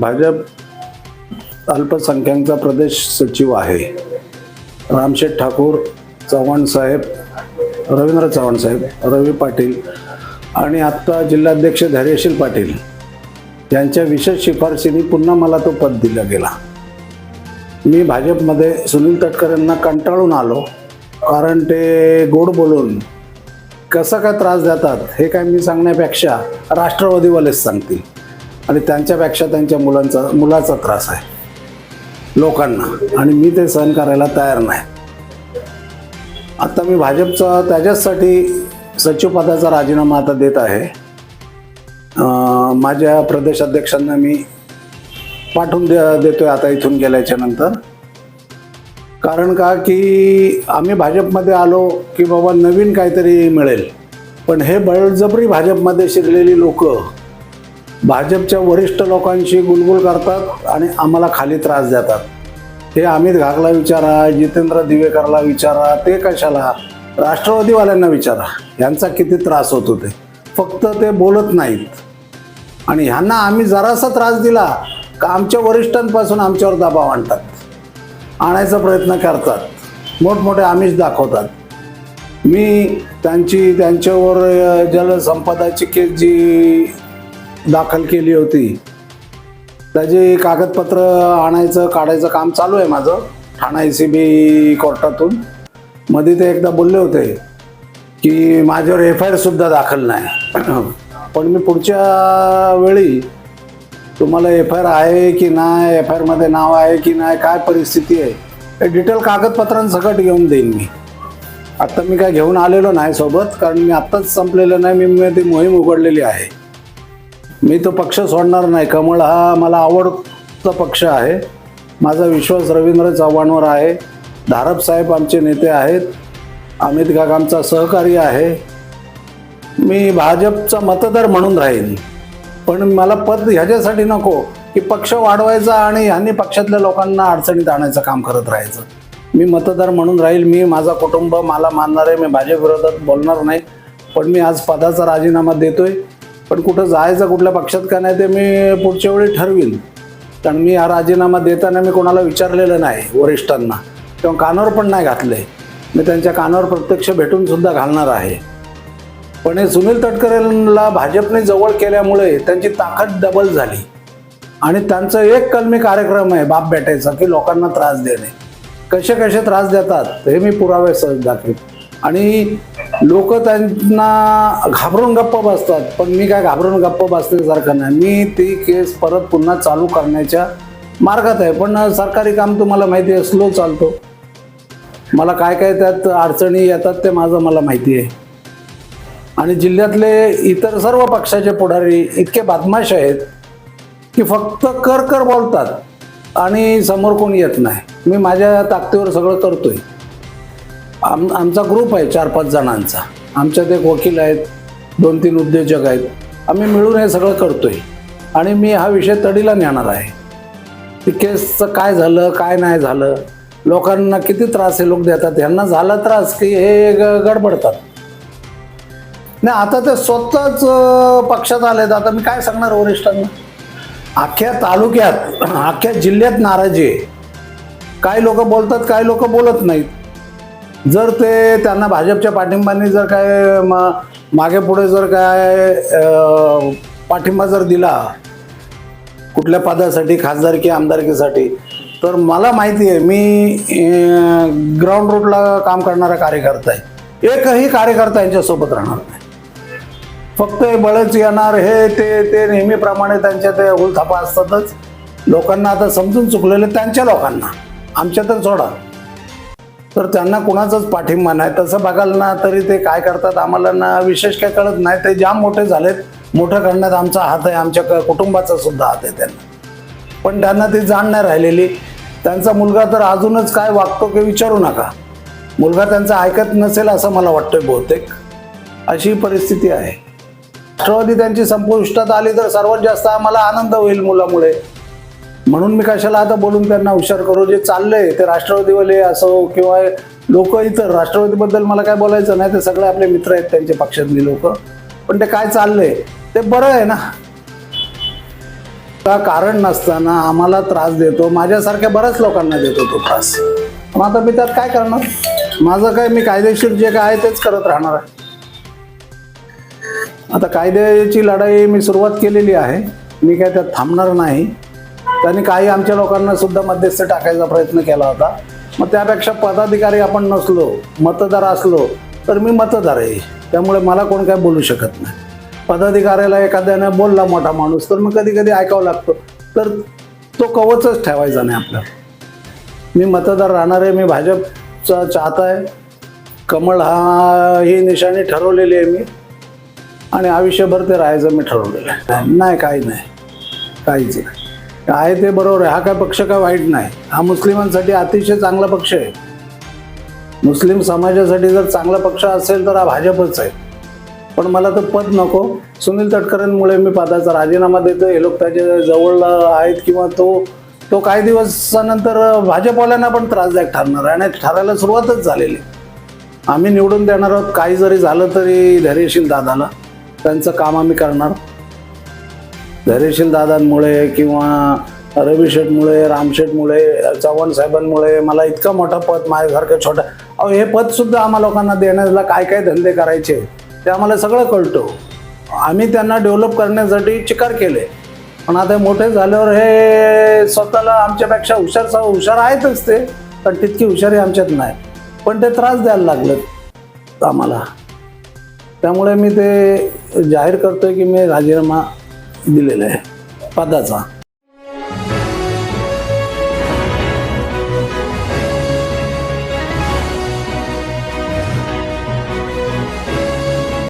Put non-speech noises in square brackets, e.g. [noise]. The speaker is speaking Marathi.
भाजप अल्पसंख्याकचा प्रदेश सचिव आहे. रामशेठ ठाकूर चव्हाण साहेब रवींद्र चव्हाण साहेब रवी पाटील आणि आत्ता जिल्हाध्यक्ष धैर्यशील पाटील यांच्या विशेष शिफारशीने पुन्हा मला तो पद दिला गेला. मी भाजपमध्ये सुनील तटकर यांना कंटाळून आलो कारण ते गोड बोलून कसा काय त्रास देतात हे काय मी सांगण्यापेक्षा राष्ट्रवादीवालेच सांगतील. आणि त्यांच्यापेक्षा त्यांच्या मुलांचा मुलाचा त्रास आहे. लोकांना. आणि मी ते सहन करायला तयार नाही. आता मी भाजपचा त्याच्याचसाठी सचिवपदाचा राजीनामा आता देत आहे. माझ्या प्रदेशाध्यक्षांना मी पाठवून दे देतो आहे आता इथून गेल्याच्यानंतर. कारण का की आम्ही भाजपमध्ये आलो की बाबा नवीन काहीतरी मिळेल. पण हे बळजबरी भाजपमध्ये शिरलेली लोक भाजपच्या वरिष्ठ लोकांशी गुलगुल करतात आणि आम्हाला खाली त्रास देतात. हे अमित घागला विचारा जितेंद्र दिवेकरला विचारा ते कशाला? राष्ट्रवादीवाल्यांना विचारा. यांचा किती त्रास होतो ते फक्त ते बोलत नाहीत. आणि ह्यांना आम्ही जरासा त्रास दिला का आमच्या वरिष्ठांपासून आमच्यावर दबाव आणतात. आणायचा प्रयत्न करतात. मोठमोठे आमिष दाखवतात. मी त्यांची त्यांच्यावर जलसंपदाची केस जी दाखल केली होती. त्याचे कागदपत्र आणायचं काढायचं काम चालू आहे माझं ठाणा ए सी बी कोर्टातून. मध्ये ते एकदा बोलले होते की माझ्यावर एफ आय आरसुद्धा दाखल नाही. [clears throat] पण मी पुढच्या वेळी तुम्हाला एफ आय आर आहे की नाही एफ आय आरमध्ये नाव आहे की नाही काय परिस्थिती आहे हे डिटेल कागदपत्रांसकट घेऊन देईन मी. आत्ता मी काय घेऊन आलेलो नाही सोबत कारण मी आत्ताच संपलेलं नाही मी मी ती मोहीम उघडलेली आहे. मी तो पक्ष सोडणार नाही. कमळ हा मला आवडता पक्ष आहे. माझा विश्वास रवींद्र चव्हाणवर आहे. धारप साहेब आमचे नेते आहेत. अमित गाग आमचा सहकारी आहे. मी भाजपचा मतदार म्हणून राहील पण मला पद ह्याच्यासाठी नको की पक्ष वाढवायचा आणि ह्यांनी पक्षातल्या लोकांना अडचणीत आणायचं काम करत राहायचं. मी मतदार म्हणून राहील. मी माझा कुटुंब मला मानणार आहे मी भाजप विरोधात बोलणार नाही. पण मी आज पदाचा राजीनामा देतोय. पण कुठं जायचं कुठल्या पक्षात का नाही ते मी पुढच्या वेळी ठरवीन. कारण मी हा राजीनामा देताना मी कोणाला विचारलेलं नाही वरिष्ठांना. किंवा कानावर पण नाही घातले मी त्यांच्या कानावर प्रत्यक्ष भेटून सुद्धा घालणार आहे. पण हे सुनील तटकरेंना भाजपने जवळ केल्यामुळे त्यांची ताकद डबल झाली. आणि त्यांचं एक कलमी कार्यक्रम आहे बाप भेटायचा की लोकांना त्रास देणे. कसे कसे त्रास देतात हे मी पुरावे सहज दाखवेन. आणि लोक त्यांना घाबरून गप्प बसतात पण मी काय घाबरून गप्प बसण्यासारखं नाही. मी ती केस परत पुन्हा चालू करण्याच्या मार्गात आहे. पण सरकारी काम तुम्हाला माहिती आहे स्लो चालतो. मला काय काय त्यात अडचणी येतात ते माझं मला माहिती आहे. आणि जिल्ह्यातले इतर सर्व पक्षाचे पुढारी इतके बदमाश आहेत की फक्त कर कर बोलतात आणि समोर कोणी येत नाही. मी माझ्या ताकदीवर सगळं करतोय. आम आमचा ग्रुप आहे चार पाच जणांचा. आमच्यात एक वकील आहेत दोन तीन उद्योजक आहेत. आम्ही मिळून हे सगळं करतोय. आणि मी हा विषय तडीला नेणार आहे. की केसचं काय झालं काय नाही झालं लोकांना किती त्रास हे लोक देतात ह्यांना झाला त्रास की हे ग- गडबडतात. नाही आता ते स्वतःच पक्षात पक्षात आलेत. आता मी काय सांगणार वरिष्ठांना? अख्ख्या तालुक्यात अख्ख्या जिल्ह्यात नाराजी आहे. काही लोक बोलतात काही लोक बोलत नाहीत. जर ते त्यांना भाजपच्या पाठिंबाने जर काय म- मागे पुढे जर काय पाठिंबा जर दिला कुठल्या पदासाठी खासदारकी आमदारकीसाठी तर मला माहिती आहे मी ग्राउंड रूटला काम करणारा कार्यकर्ता आहे. एकही कार्यकर्ता यांच्यासोबत राहणार नाही. फक्त बळच येणार हे ते ते नेहमीप्रमाणे त्यांच्या ते उलथापा असतातच. लोकांना आता समजून चुकलेले त्यांच्या लोकांना. आमच्या तर सोडा. तर त्यांना कुणाचाच पाठिंबा नाही. तसं बघाल ना तरी ते काय करतात? आम्हाला ना विशेष काय कळत नाही. ते जाम मोठे झालेत. मोठं करण्यात आमचा हात आहे. आमच्या कुटुंबाचा सुद्धा हात आहे त्यांना. पण त्यांना ती जाण नाही राहिलेली. त्यांचा मुलगा तर अजूनच काय वागतो की विचारू नका. मुलगा त्यांचा ऐकत नसेल असं मला वाटतंय बहुतेक. अशी परिस्थिती आहे. राष्ट्रवादी त्यांची संपुष्टात आली तर सर्वात जास्त आम्हाला आनंद होईल मुलामुळे. म्हणून मी कशाला आता बोलून त्यांना हुशार करू? जे चाललंय ते राष्ट्रवादीवाले असो किंवा लोक इतर राष्ट्रवादीबद्दल मला काय बोलायचं नाही ते सगळे आपले मित्र आहेत त्यांचे पक्षातली लोक. पण ते काय चाललंय ते बरं आहे ना. का कारण नसताना आम्हाला त्रास देतो माझ्यासारख्या बऱ्याच लोकांना देतो तो त्रास. मग आता मी त्यात काय करणार? माझं काय मी कायदेशीर जे काय आहे तेच करत राहणार आहे. आता कायद्याची लढाई मी सुरुवात केलेली आहे. मी काय त्यात थांबणार नाही. त्यांनी काही आमच्या लोकांना सुद्धा मध्यस्थ टाकायचा प्रयत्न केला होता. मग त्यापेक्षा पदाधिकारी आपण नसलो मतदार असलो तर मी मतदार आहे. त्यामुळे मला कोण काय बोलू शकत नाही. पदाधिकाऱ्याला एखाद्याने बोलला मोठा माणूस तर मग कधी कधी ऐकावं लागतं. तर तो कवचच ठेवायचा नाही आपल्या मी मतदार राहणार आहे मी भाजपचा चाहता आहे. कमळ हा ही निशाणी ठरवलेली आहे मी. आणि आयुष्यभर ते राहायचं मी ठरवलेलं आहे. नाही काही नाही. काहीच नाही. आहे ते बरोबर आहे. हा काय पक्ष काय वाईट नाही? हा मुस्लिमांसाठी अतिशय चांगला पक्ष आहे. मुस्लिम समाजासाठी जर चांगला पक्ष असेल तर हा भाजपच आहे. पण मला तर पद नको. सुनील तटकरेंमुळे मी पदाचा राजीनामा देतो हे लोक त्याच्याजवळ आहेत किंवा तो तो काही दिवसानंतर भाजपवाल्यांना पण त्रासदायक ठरणार आहे. आणि ठरायला सुरुवातच झालेली आम्ही निवडून देणार आहोत. काही जरी झालं तरी धैर्यशील दादाला. त्यांचं काम आम्ही करणार. धैर्यशील दादांमुळे किंवा रवी शेठमुळे रामशेठमुळे चव्हाण साहेबांमुळे मला इतकं मोठं पद माझ्यासारखं छोटं अहो हे पदसुद्धा आम्हा लोकांना देण्याला काय काय धंदे करायचे ते आम्हाला सगळं कळतो. आम्ही त्यांना डेव्हलप करण्यासाठी चिकार केले. पण आता मोठे झाल्यावर हे स्वतःला आमच्यापेक्षा हुशार हुशार आहेतच ते पण तितकी हुशारी आमच्यात नाही. पण ते त्रास द्यायला लागलेत आम्हाला. त्यामुळे मी ते जाहीर करतोय की मी राजीनामा दिलेला आहे. पदाचा.